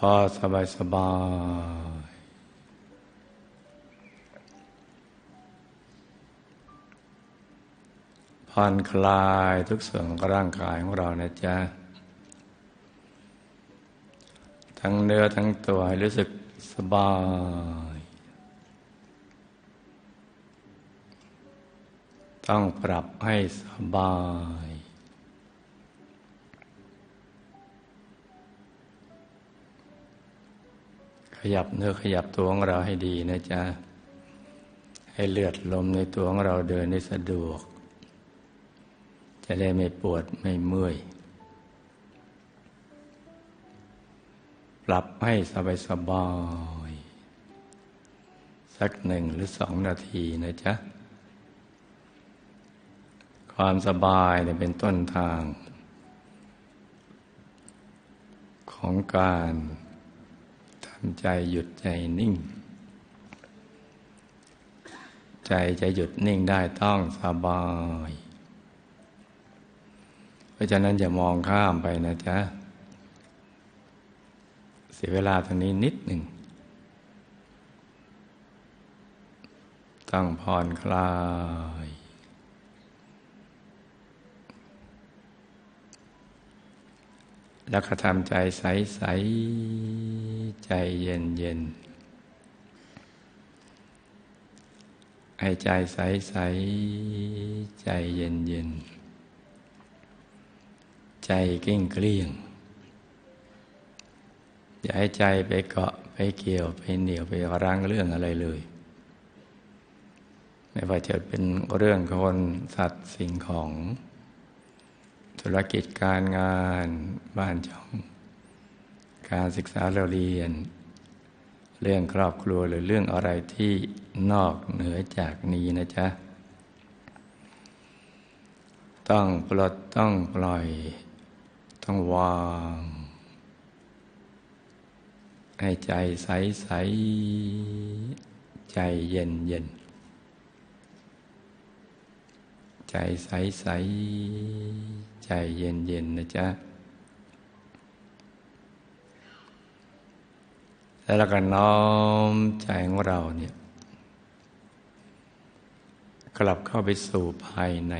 พอสบายสบาย ผ่อนคลายทุกส่วนของร่างกายของเรานะจ๊ะ ทั้งเนื้อทั้งตัวให้รู้สึกสบาย ต้องปรับให้สบาย ยับเนื้อขยับตัวของเราให้ดีนะจ๊ะ ให้เลือดลมในตัวของเราเดินได้สะดวก จะได้ไม่ปวดไม่เมื่อย ปรับให้สบายสบายสักหนึ่งหรือสองนาทีนะจ๊ะ ความสบายเนี่ยเป็นต้นทาง ของการ ใจหยุดใจนิ่ง ใจจะหยุดนิ่งได้ต้องสบาย เพราะฉะนั้นอย่ามองข้ามไปนะจ๊ะ เสียเวลาตรงนี้นิดหนึ่งต้องผ่อนคลาย แล้วก็ทำใจใสๆใจเย็นเย็นให้ใจใสๆใจเย็นเย็นใจเกลี้ยงเกลี้ยงอย่าให้ใจไปเกาะไปเกี่ยว ไปเหนียวไปรั้งเรื่องอะไรเลย ไม่ว่าจะเป็นเรื่องคนสัตว์สิ่งของ ธุรกิจการงานบ้านช่อง การศึกษาเราเรียน เรื่องครอบครัวหรือเรื่องอะไรที่นอกเหนือจากนี้นะจ๊ะ ต้องปลดต้องปล่อย ต้องวาง ให้ใจใสใสใจเย็นเย็นใจใสใส ใจเย็นเย็นนะจ๊ะ แล้วเราก็น้อมใจของเราเนี่ย กลับเข้าไปสู่ภายใน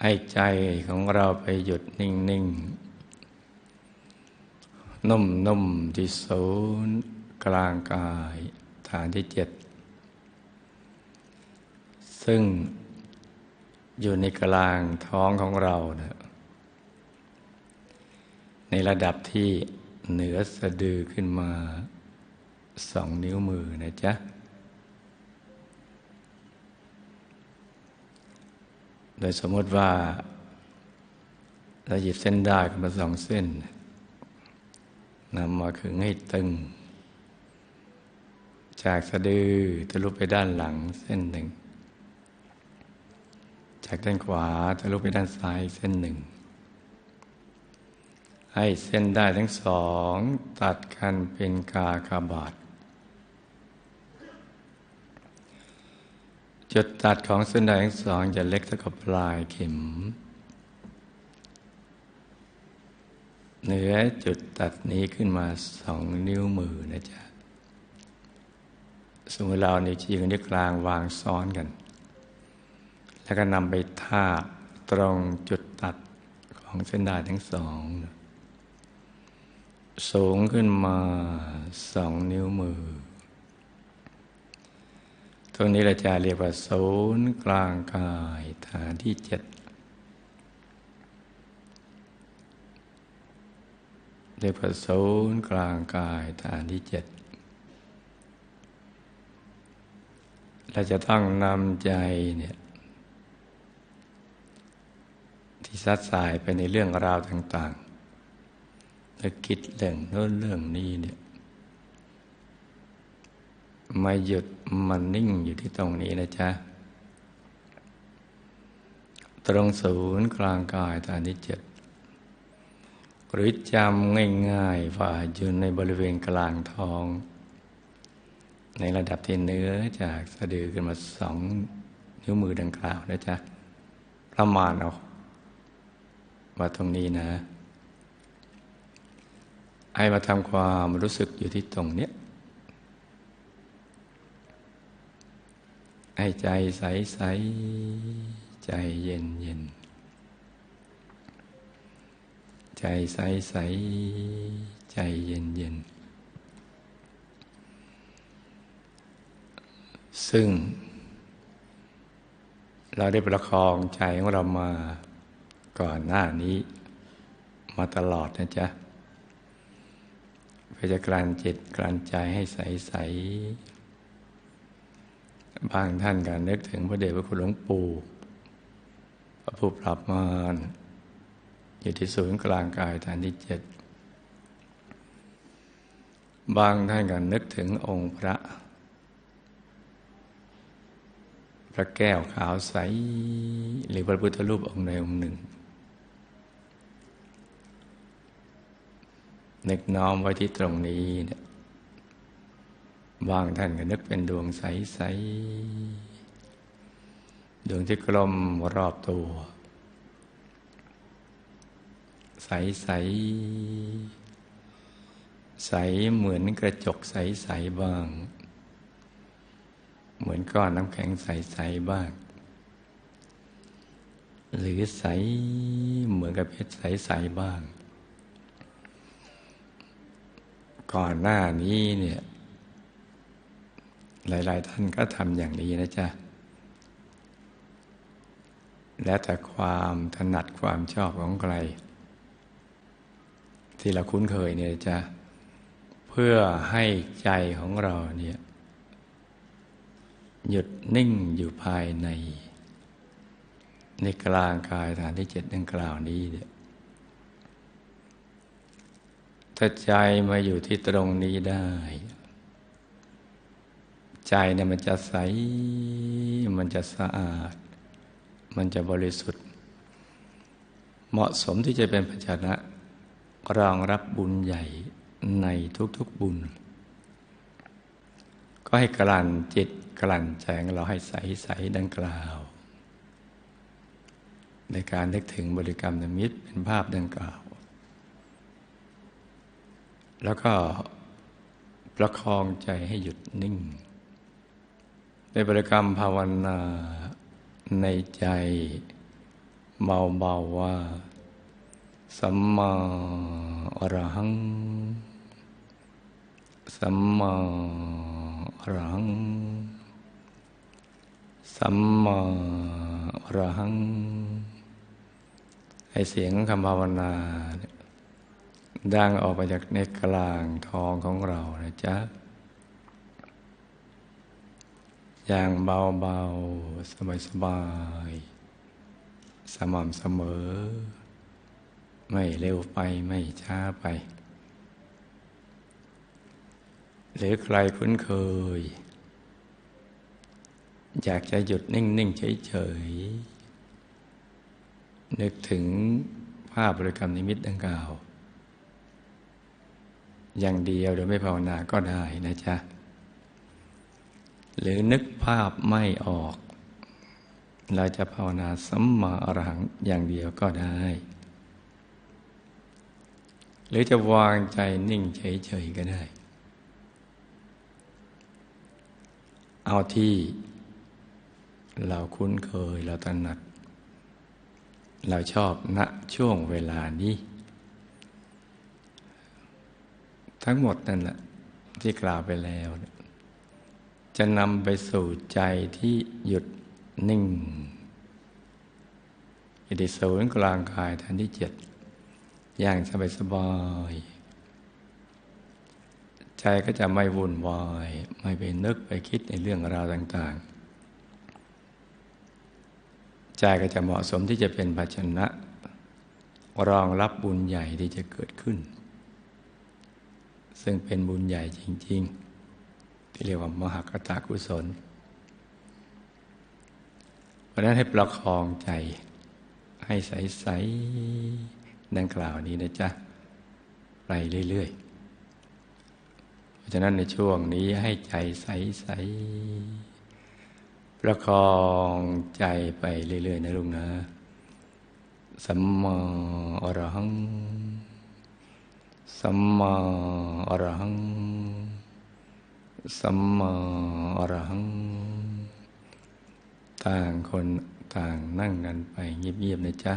ให้ใจของเราไปหยุดนิ่ง ๆนุ่มๆที่ศูนย์กลางกาย ฐานที่เจ็ด ซึ่งอยู่ในกลางท้องของเรานะในระดับที่เหนือสะดือขึ้นมาสองนิ้วมือนะจ๊ะ โดยสมมติว่า เราหยิบเส้นได้ขึ้นมาสองเส้นนำมาขึงให้ตึง จากสะดือทะลุไปด้านหลังเส้นหนึ่ง จากด้านขวาทะลุไปด้านซ้ายเส้นหนึ่ง ให้เส้นได้ทั้งสอง ตัดกันเป็นกากบาท จุดตัดของเส้นได้ทั้งสองจะเล็กเท่ากับปลายเข็ม เหนือจุดตัดนี้ขึ้นมาสองนิ้วมือนะจ๊ะสมมติเรานิ้วชี้กับนิ้วกลางวางซ้อนกัน แล้วก็นำไปทาบตรงจุดตัดของเส้นด้ายทั้งสอง สูงขึ้นมาสองนิ้วมือ ตรงนี้เราจะเรียกว่าศูนย์กลางกายฐานที่เจ็ดเรียกว่าศูนย์กลางกายฐานที่เจ็ดเราจะต้องนำใจเนี่ย ที่ซัดสายไปในเรื่องราวต่างๆนึกคิดเรื่องโน้นเรื่องนี้เนี่ยมาหยุดมันนิ่งอยู่ที่ตรงนี้นะจ๊ะ ตรงศูนย์กลางกายฐานที่เจ็ดหรือจำง่ายๆว่าอยู่ในบริเวณกลางท้อง ในระดับที่เนื้อจากสะดือขึ้นมาสองนิ้วมือดังกล่าวนะจ๊ะ ประมาณเอา ว่าตรงนี้นะ ให้มาทำความรู้สึกอยู่ที่ตรงเนี้ยให้ใจใสใสใจเย็นเย็นใจใสใสใจเย็นเย็นซึ่ง เราได้ประคองใจของเรามา ก่อนหน้านี้มาตลอดนะจ๊ะเพื่อจะกลั่นจิตกลั่นใจให้ใสใสบางท่านก็นึกถึงพระเดชพระคุณหลวงปู่พระผู้ปรับมารอยู่ที่ศูนย์กลางกายฐานที่เจ็ดบางท่านก็นึกถึงองค์พระ พระแก้วขาวใส หรือพระพุทธรูปองค์ใดองค์หนึ่ง นึกน้อมไว้ที่ตรงนี้เนี่ยบางท่านก็นึกเป็นดวงใส ๆ ดวงที่กลมรอบตัว ใสใสใสเหมือนกระจกใสใสบ้าง เหมือนก้อนน้ำแข็งใสใสบ้าง หรือใสเหมือนกับเพชรใสใสบ้าง ก่อนหน้านี้เนี่ย หลาย ๆ ท่านก็ทำอย่างนี้นะจ๊ะ และแต่ความถนัดความชอบของใคร ที่เราคุ้นเคยเนี่ยจะเพื่อให้ใจของเราเนี่ย หยุดนิ่งอยู่ภายใน ในกลางกายฐานที่เจ็ดดังกล่าวนี้เนี่ย ถ้าใจมาอยู่ที่ตรงนี้ได้ ใจเนี่ยมันจะใส มันจะสะอาด มันจะบริสุทธิ์ เหมาะสมที่จะเป็นภาชนะรองรับบุญใหญ่ในทุกๆบุญ ก็ให้กลั่นจิตกลั่นใจงเราให้ใสใสดังกล่าว ในการนึกถึงบริกรรมนมิตเป็นภาพดังกล่าว แล้วก็ประคองใจให้หยุดนิ่ง ในบริกรรมภาวนาในใจเบาๆว่า สัมมาอรหัง สัมมาอรหัง สัมมาอรหังให้เสียงคำภาวนา ดังออกมาจากในกลางท้องของเรานะจ๊ะ อย่างเบาๆ สบายๆ สม่ำเสมอ ไม่เร็วไปไม่ช้าไป หรือใครคุ้นเคย อยากจะหยุดนิ่ง ๆ เฉย ๆ นึกถึงภาพบริกรรมนิมิตดังกล่าว อย่างเดียวโดยไม่ภาวนาก็ได้นะจ๊ะ หรือนึกภาพไม่ออก เราจะภาวนาสัมมาอรหังอย่างเดียวก็ได้ หรือจะวางใจนิ่งเฉยๆก็ได้ เอาที่เราคุ้นเคยเราถนัด เราชอบณช่วงเวลานี้ ทั้งหมดนั่นแหละที่กล่าวไปแล้ว จะนำไปสู่ใจที่หยุดนิ่งอิติศูนย์กลางกายฐานที่เจ็ดอย่างสบายสบายใจก็จะไม่วุ่นวาย ไม่ไปนึกไปคิดในเรื่องราวต่าง ๆ ใจก็จะเหมาะสมที่จะเป็นภาชนะ รองรับบุญใหญ่ที่จะเกิดขึ้น ซึ่งเป็นบุญใหญ่จริง ๆ ที่เรียกว่ามหากตากุศล เพราะนั้นให้ประคองใจ ให้ใส ๆ ดังกล่าวนี้นะจ๊ะ ไปเรื่อย ๆ เพราะฉะนั้นในช่วงนี้ให้ใจใส ๆ ประคองใจไปเรื่อย ๆ นะลุงนะสัมมาอรหัง สัมมาอรหัง สัมมาอรหัง ต่างคนต่างนั่งกันไปเงียบๆนะจ๊ะ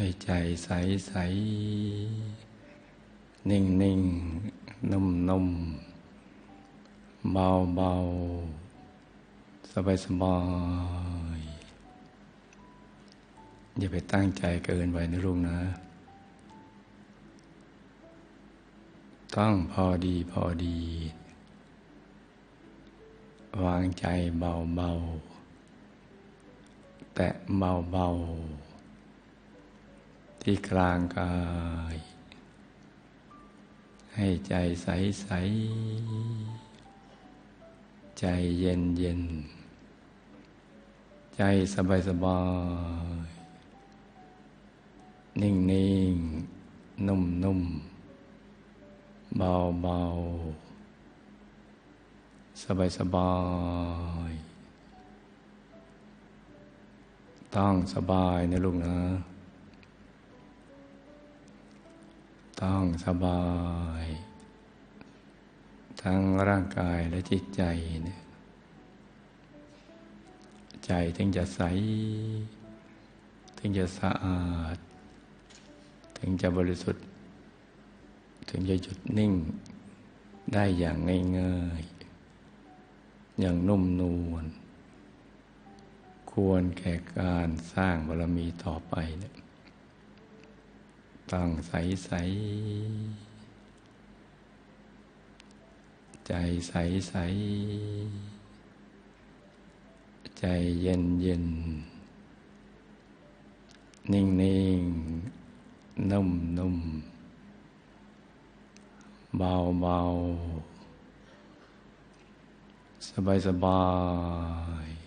ให้ใจใสใสนิ่งนิ่งนุ่มนุ่มเบาเบาสบายสบายอย่าไปตั้งใจเกินไปนะลุงนะ ต้องพอดีพอดี วางใจเบาเบาแตะเบาเบา ที่กลางกาย ให้ใจใสใส ใจเย็นเย็น ใจสบายสบาย นิ่งนิ่งนุ่มนุ่มเบาเบาสบายสบายต้องสบายนะลูกนะ ต้องสบาย ทั้งร่างกายและจิตใจเนี่ยใจถึงจะใส ถึงจะสะอาด ถึงจะบริสุทธิ์ ถึงจะหยุดนิ่งได้อย่างง่ายๆ อย่างนุ่มนวล ควรแก่การสร้างบารมีต่อไปเนี่ย ต้องใสใสใจใสใสใจเย็นเย็นนิ่งนิ่งนุ่มนุ่มเบาเบาสบายสบาย